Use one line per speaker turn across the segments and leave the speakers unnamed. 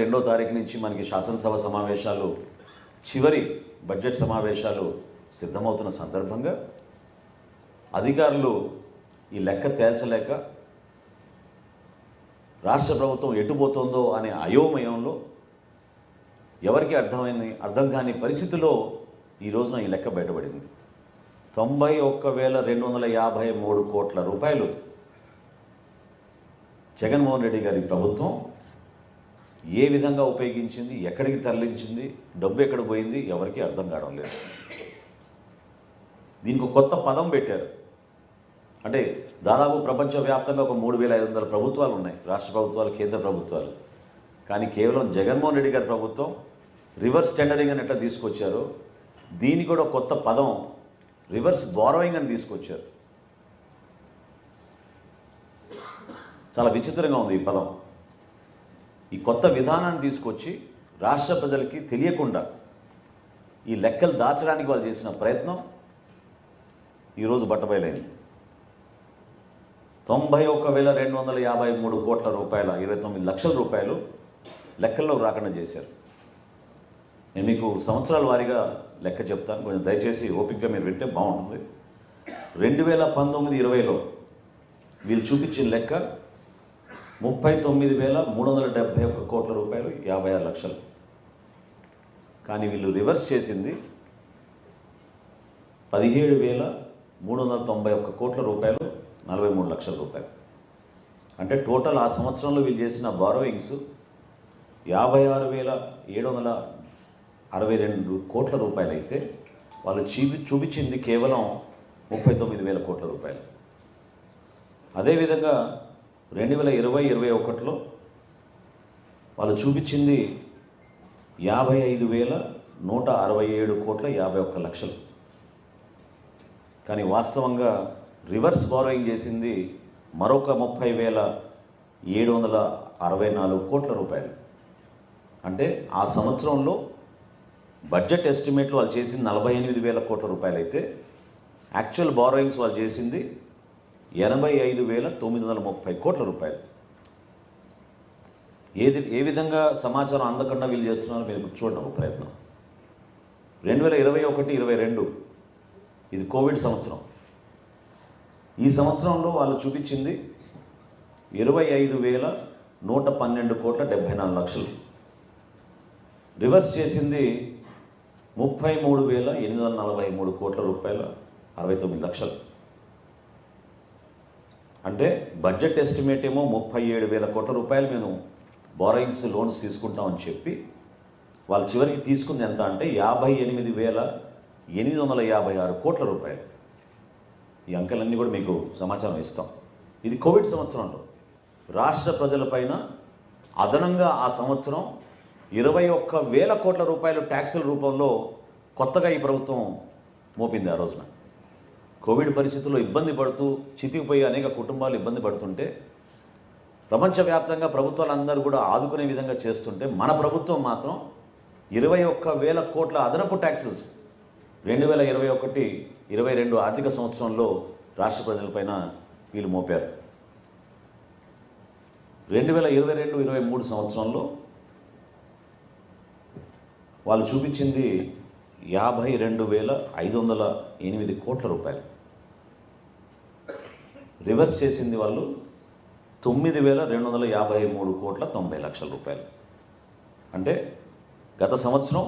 రెండో తారీఖు నుంచి మనకి శాసనసభ సమావేశాలు చివరి బడ్జెట్ సమావేశాలు సిద్ధమవుతున్న సందర్భంగా అధికారులు ఈ లెక్క తేల్చలేక రాష్ట్ర ప్రభుత్వం ఎటుపోతుందో అనే అయోమయంలో ఎవరికి అర్థమైన అర్థం కాని పరిస్థితిలో ఈ రోజున ఈ లెక్క బయటపడింది. తొంభై ఒక్క వేల రెండు వందల యాభై మూడు కోట్ల రూపాయలు జగన్మోహన్ రెడ్డి గారి ప్రభుత్వం ఏ విధంగా ఉపయోగించింది ఎక్కడికి తరలించింది డబ్బు ఎక్కడ పోయింది ఎవరికి అర్థం కావడం లేదు. దీనికి కొత్త పదం పెట్టారు. అంటే దాదాపు ప్రపంచవ్యాప్తంగా ఒక మూడు వేల ఐదు వందల ప్రభుత్వాలు ఉన్నాయి. రాష్ట్ర ప్రభుత్వాలు కేంద్ర ప్రభుత్వాలు. కానీ కేవలం జగన్మోహన్ రెడ్డి గారి ప్రభుత్వం రివర్స్ టెండరింగ్ అని ఎట్లా తీసుకొచ్చారో దీనికి కూడా కొత్త పదం రివర్స్ బారోయింగ్ అని తీసుకొచ్చారు. చాలా విచిత్రంగా ఉంది ఈ పదం. ఈ కొత్త విధానాన్ని తీసుకొచ్చి రాష్ట్ర ప్రజలకి తెలియకుండా ఈ లెక్కలు దాచడానికి వాళ్ళు చేసిన ప్రయత్నం ఈరోజు బట్టబయలైంది. తొంభై ఒక్క వేల రెండు వందల యాభై మూడు కోట్ల రూపాయల ఇరవై తొమ్మిది లక్షల రూపాయలు లెక్కల్లో రాకుండా చేశారు. నేను మీకు సంవత్సరాల వారీగా లెక్క చెప్తాను. కొంచెం దయచేసి ఓపికగా మీరు వింటే బాగుంటుంది. రెండు వేల పంతొమ్మిది ఇరవైలో వీళ్ళు చూపించిన లెక్క ముప్పై తొమ్మిది వేల మూడు వందల డెబ్భై ఒక్క కోట్ల రూపాయలు యాభై ఆరు లక్షలు. కానీ వీళ్ళు రివర్స్ చేసింది పదిహేడు వేల మూడు వందల తొంభై ఒక్క కోట్ల రూపాయలు నలభై మూడు లక్షల రూపాయలు. అంటే టోటల్ ఆ సంవత్సరంలో వీళ్ళు చేసిన బారోయింగ్స్ యాభై ఆరు వేల ఏడు వందల అరవై రెండు కోట్ల రూపాయలు అయితే వాళ్ళు చూపి చూపించింది కేవలం ముప్పై తొమ్మిది వేల కోట్ల రూపాయలు. అదేవిధంగా రెండు వేల ఇరవై ఇరవై ఒకటిలో వాళ్ళు చూపించింది యాభై ఐదు వేల నూట అరవై ఏడు కోట్ల యాభై ఒక్క లక్షలు. కానీ వాస్తవంగా రివర్స్ బారోయింగ్ చేసింది మరొక ముప్పై వేల ఏడు వందల అరవై నాలుగు కోట్ల రూపాయలు. అంటే ఆ సంవత్సరంలో బడ్జెట్ ఎస్టిమేట్లు వాళ్ళు చేసింది నలభై ఎనిమిది వేల కోట్ల రూపాయలు అయితే యాక్చువల్ బారోయింగ్స్ వాళ్ళు చేసింది ఎనభై ఐదు వేల తొమ్మిది వందల ముప్పై కోట్ల రూపాయలు. ఏది ఏ విధంగా సమాచారం అందకుండా వీళ్ళు చేస్తున్నారో మీరు ఇప్పుడు చూడండి ఒక ప్రయత్నం. రెండు వేల ఇరవై ఒకటి ఇరవై రెండు ఇది కోవిడ్ సంవత్సరం. ఈ సంవత్సరంలో వాళ్ళు చూపించింది ఇరవై ఐదు వేల నూట పన్నెండు కోట్ల డెబ్భై నాలుగు లక్షలు. రివర్స్ చేసింది ముప్పై మూడు వేల ఎనిమిది వందల నలభై మూడు కోట్ల రూపాయల అరవై తొమ్మిది లక్షలు. అంటే బడ్జెట్ ఎస్టిమేట్ ఏమో ముప్పై ఏడు వేల కోట్ల రూపాయలు మేము బారోయింగ్స్ లోన్స్ తీసుకుంటామని చెప్పి వాళ్ళు చివరికి తీసుకుంది ఎంత అంటే యాభై ఎనిమిది వేల ఎనిమిది వందల యాభై ఆరు కోట్ల రూపాయలు. ఈ అంకెలన్నీ కూడా మీకు సమాచారం ఇస్తాం. ఇది కోవిడ్ సంవత్సరంలో. రాష్ట్ర ప్రజలపైన అదనంగా ఆ సంవత్సరం ఇరవై ఒక్క వేల కోట్ల రూపాయలు ట్యాక్సుల రూపంలో కొత్తగా ఈ ప్రభుత్వం మోపింది ఆ రోజున. కోవిడ్ పరిస్థితుల్లో ఇబ్బంది పడుతూ చితికిపోయి అనేక కుటుంబాలు ఇబ్బంది పడుతుంటే ప్రపంచవ్యాప్తంగా ప్రభుత్వాలందరూ కూడా ఆదుకునే విధంగా చేస్తుంటే మన ప్రభుత్వం మాత్రం ఇరవై ఒక్క వేల కోట్ల అదనపు ట్యాక్సెస్ రెండు వేల ఇరవై ఒకటి ఇరవై రెండు ఆర్థిక సంవత్సరంలో రాష్ట్ర ప్రజలపైన వీళ్ళు మోపారు. రెండు వేల ఇరవై రెండు ఇరవై మూడు సంవత్సరంలో వాళ్ళు చూపించింది యాభై రెండు వేల ఐదు వందల ఎనిమిది కోట్ల రూపాయలు. రివర్స్ చేసింది వాళ్ళు తొమ్మిది వేల రెండు వందల యాభై మూడు కోట్ల తొంభై లక్షల రూపాయలు. అంటే గత సంవత్సరం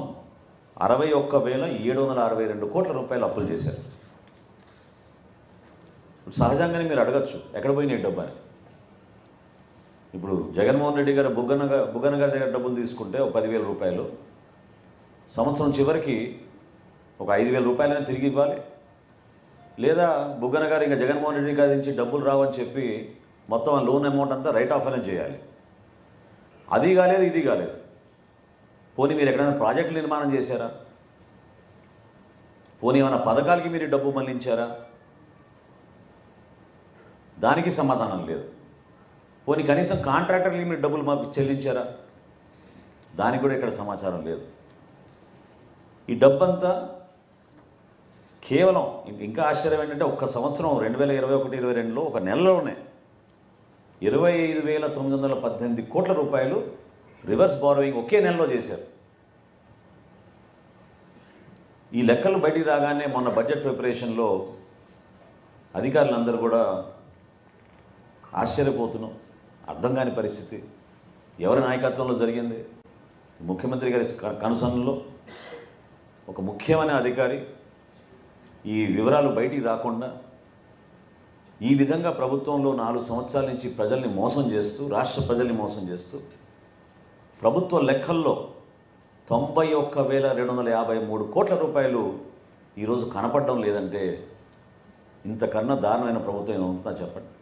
అరవై ఒక్క వేల ఏడు వందల అరవై రెండు కోట్ల రూపాయలు అప్పులు చేశారు. ఇప్పుడు సహజంగానే మీరు అడగచ్చు ఎక్కడ పోయినాయి డబ్బు అని ఇప్పుడు జగన్మోహన్ రెడ్డి గారు బుగ్గన బుగ్గన గారి దగ్గర డబ్బులు తీసుకుంటే ఒక పదివేల రూపాయలు. సంవత్సరం చివరికి ఒక ఐదు వేల రూపాయలైనా తిరిగి ఇవ్వాలి. లేదా బుగ్గన గారు ఇంకా జగన్మోహన్ రెడ్డి గారి నుంచి డబ్బులు రావని చెప్పి మొత్తం ఆ లోన్ అమౌంట్ అంతా రైట్ ఆఫ్ అనేది చేయాలి. అది కాలేదు ఇది కాలేదు. పోనీ మీరు ఎక్కడైనా ప్రాజెక్టులు నిర్మాణం చేశారా? పోనీ ఏమైనా పథకాలకి మీరు డబ్బు మళ్ళించారా దానికి సమాధానం లేదు. పోనీ కనీసం కాంట్రాక్టర్లకి మీరు డబ్బులు మాకు చెల్లించారా? దానికి కూడా ఇక్కడ సమాచారం లేదు. ఈ డబ్బంతా కేవలం ఇంకా ఆశ్చర్యం ఏంటంటే ఒక్క సంవత్సరం రెండు వేల ఇరవై ఒకటి ఇరవై రెండులో ఒక నెలలోనే ఇరవై ఐదు వేల తొమ్మిది వందల పద్దెనిమిది కోట్ల రూపాయలు రివర్స్ బారోయింగ్ ఒకే నెలలో చేశారు. ఈ లెక్కలు బయటికి రాగానే మొన్న బడ్జెట్ ప్రిపరేషన్లో అధికారులందరూ కూడా ఆశ్చర్యపోతున్నాం అర్థం కాని పరిస్థితి. ఎవరి నాయకత్వంలో జరిగింది? ముఖ్యమంత్రి గారి క- కనుసన్నలో ఒక ముఖ్యమైన అధికారి ఈ వివరాలు బయటికి రాకుండా ఈ విధంగా ప్రభుత్వంలో నాలుగు సంవత్సరాల నుంచి ప్రజల్ని మోసం చేస్తూ రాష్ట్ర ప్రజల్ని మోసం చేస్తూ ప్రభుత్వ లెక్కల్లో తొంభై ఒక్క వేల రెండు వందల యాభై మూడు కోట్ల రూపాయలు ఈరోజు కనపడడం లేదంటే ఇంతకన్నా దారుణమైన ప్రభుత్వం ఏముంటుందో చెప్పండి.